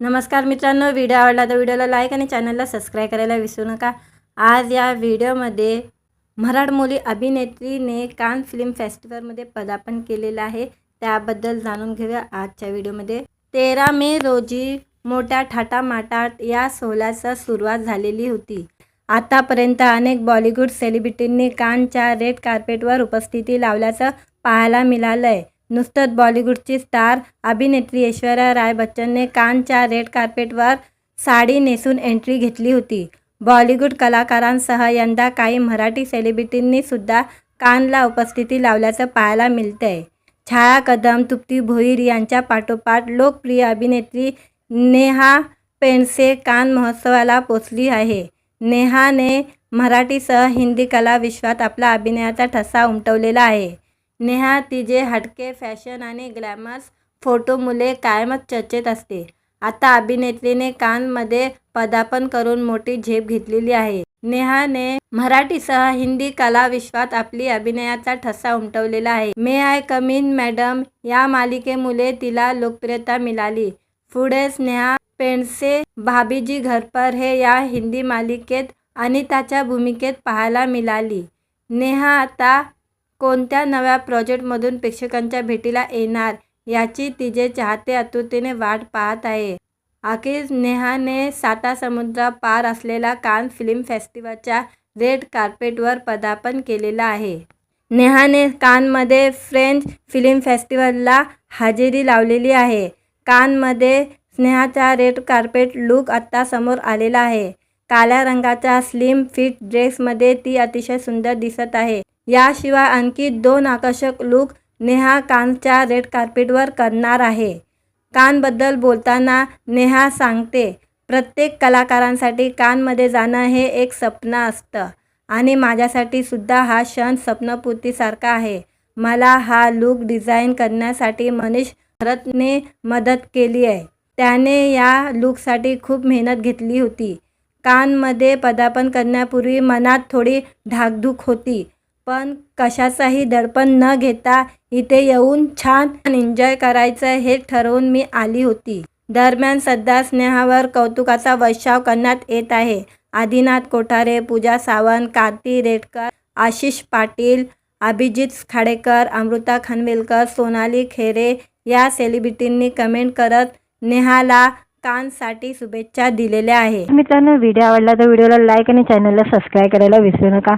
नमस्कार मित्रांनो व्हिडिओ आवडला तर व्हिडिओला लाईक आणि चॅनलला सबस्क्राईब करायला विसरू नका. आज या व्हिडिओमध्ये मराठमोळी अभिनेत्रीने कान फिल्म फेस्टिवलमध्ये पदार्पण केलेलं आहे. त्याबद्दल जाणून घेऊया आजच्या व्हिडिओमध्ये तेरा मे रोजी मोठ्या ठाटामाटाट या सोहळ्याचा सुरुवात झालेली होती. आतापर्यंत अनेक बॉलिवूड सेलिब्रिटींनी कानच्या रेड कार्पेटवर उपस्थिती लावल्याचं पाहायला मिळालं आहे नुसतंच बॉलिवूडची स्टार अभिनेत्री ऐश्वर्या राय बच्चनने कानच्या रेड कार्पेटवर साडी नेसून एंट्री घेतली होती. बॉलिवूड कलाकारांसह यंदा काही मराठी सेलिब्रिटींनी सुद्धा कानला उपस्थिती लावल्याचं पाहायला मिळतं आहे छाया कदम तृप्ती भोईर यांच्या पाठोपाठ लोकप्रिय अभिनेत्री नेहा पेंडसे कान महोत्सवाला पोचली आहे. नेहाने मराठीसह हिंदी कला विश्वात आपला अभिनयाचा ठसा उमटवलेला आहे. नेहा तिचे हटके फॅशन आणि ग्लॅमर्स फोटोमुळे कायमच चर्चेत असते. आता अभिनेत्रीने कानमध्ये पदार्पण करून मोठी झेप घेतलेली आहे. नेहाने मराठीसह हिंदी कला विश्वात आपली अभिनयाचा ठसा उमटवलेला आहे. May I come in madam. या मालिकेमुळे तिला लोकप्रियता मिळाली. पुढे स्नेहा पेंडसे भाभीजी घरपर हे या हिंदी मालिकेत अनिताच्या भूमिकेत पाहायला मिळाली. नेहा आता कोणत्या नव्या प्रोजेक्टमधून प्रेक्षकांच्या भेटीला येणार याची तिचे चाहते आतुरतेने वाट पाहत आहे. अखेर नेहाने साता समुद्र पार असलेला कान फिल्म फेस्टिवलच्या रेड कार्पेटवर पदार्पण केलेलं आहे. नेहाने कानमध्ये फ्रेंच फिल्म फेस्टिवलला हजेरी लावलेली आहे. कानमध्ये स्नेहाचा रेड कार्पेट लुक आत्ता समोर आलेला आहे. काळ्या रंगाच्या स्लिम फिट ड्रेसमध्ये ती अतिशय सुंदर दिसत आहे. याशिवाय आणखी दोन आकर्षक लुक नेहा कानच्या रेड कार्पेटवर करणार आहे. कानबद्दल बोलताना नेहा सांगते प्रत्येक कलाकारांसाठी कानमध्ये जाणं हे एक स्वप्न असतं आणि माझ्यासाठी सुद्धा हा क्षण स्वप्नपूर्तीसारखा आहे. मला हा लुक डिझाईन करण्यासाठी मनीष भरतने मदत केली आहे. त्याने या लुकसाठी खूप मेहनत घेतली होती. कानमध्ये पदार्पण करण्यापूर्वी मनात थोडी धाकधूक होती. पण कशाचाही दडपण न घेता इथे येऊन छान एन्जॉय करायचं हे ठरवून मी आली होती. दरम्यान सध्या स्नेहावर कौतुकाचा वर्षाव करण्यात येत आहे. आदिनाथ कोठारे पूजा सावंत कार्ती रेडकर आशिष पाटील अभिजित खाडेकर अमृता खानवेलकर सोनाली खेरे या सेलिब्रिटींनी कमेंट करत नेहाला कानसाठी शुभेच्छा दिलेल्या आहे. मित्रांनो व्हिडिओ आवडला तर व्हिडिओला लाईक आणि चॅनलला सबस्क्राईब करायला विसरू नका.